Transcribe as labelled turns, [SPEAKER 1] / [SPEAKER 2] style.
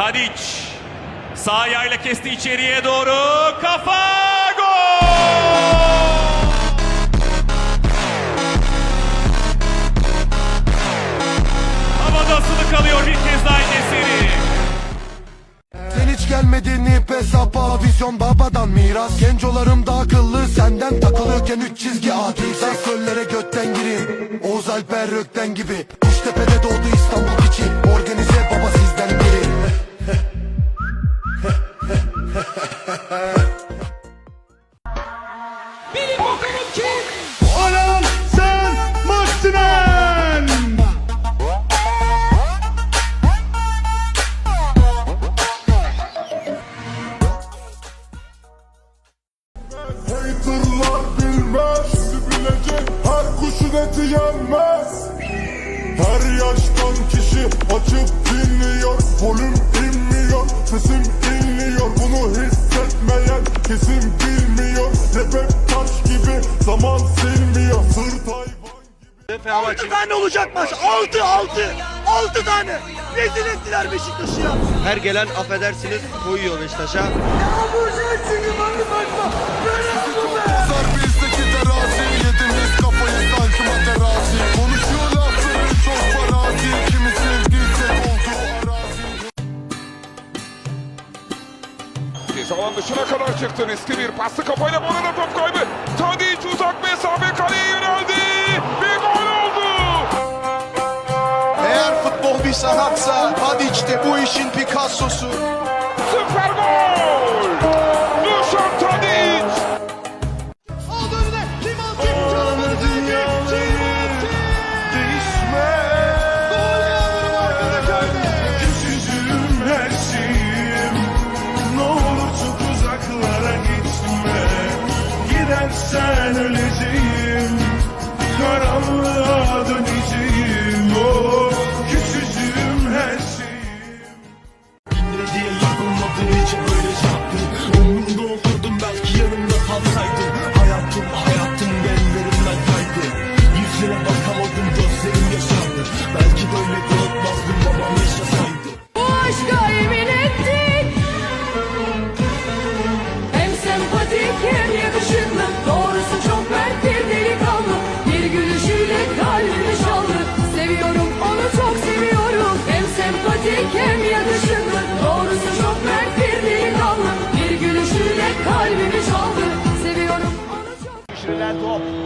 [SPEAKER 1] Tadic sağ ayağıyla kesti içeriye doğru kafa gol! Havada asılı kalıyor bir kez daha Nesiri.
[SPEAKER 2] Sen hiç gelmedin ip hesaba Vizyon babadan miras Gencolarım da akıllı senden takılıyorken üç çizgi adi Sen götten gireyim Oğuz Alper Rökten gibi
[SPEAKER 3] Alan Sen Maksimen!
[SPEAKER 4] Haterlar bilmez Sizi bilecek her kuşun eti yenmez Her yaştan kişi açıp dinliyor Volüm inmiyor sesim hayvan
[SPEAKER 5] Altı tane olacak maç. Altı altı. Altı tane. Rezil ettiler Beşiktaş'ı ya.
[SPEAKER 6] Her gelen affedersiniz koyuyor Beşiktaş'a.
[SPEAKER 2] Zar bizdeki terazi Yediniz kafayı sanki materazzi Konuşuyor lafları çok farazi Kimi sevdiysek oldu arazi
[SPEAKER 7] Ceza alan dışına kadar çıktı. Riskli bir paslı kafayla burada top kaybı. Tadic uzak mesafe kaleye
[SPEAKER 3] sanatsa Tadic de bu işin Picasso'su.
[SPEAKER 7] Süper gol. Dušan Tadic.
[SPEAKER 4] Küçücüğüm her şeyim Ne olur çok uzaklara gitme. Gidersen öleceğim
[SPEAKER 8] i'm tight. Bir gülüşüyle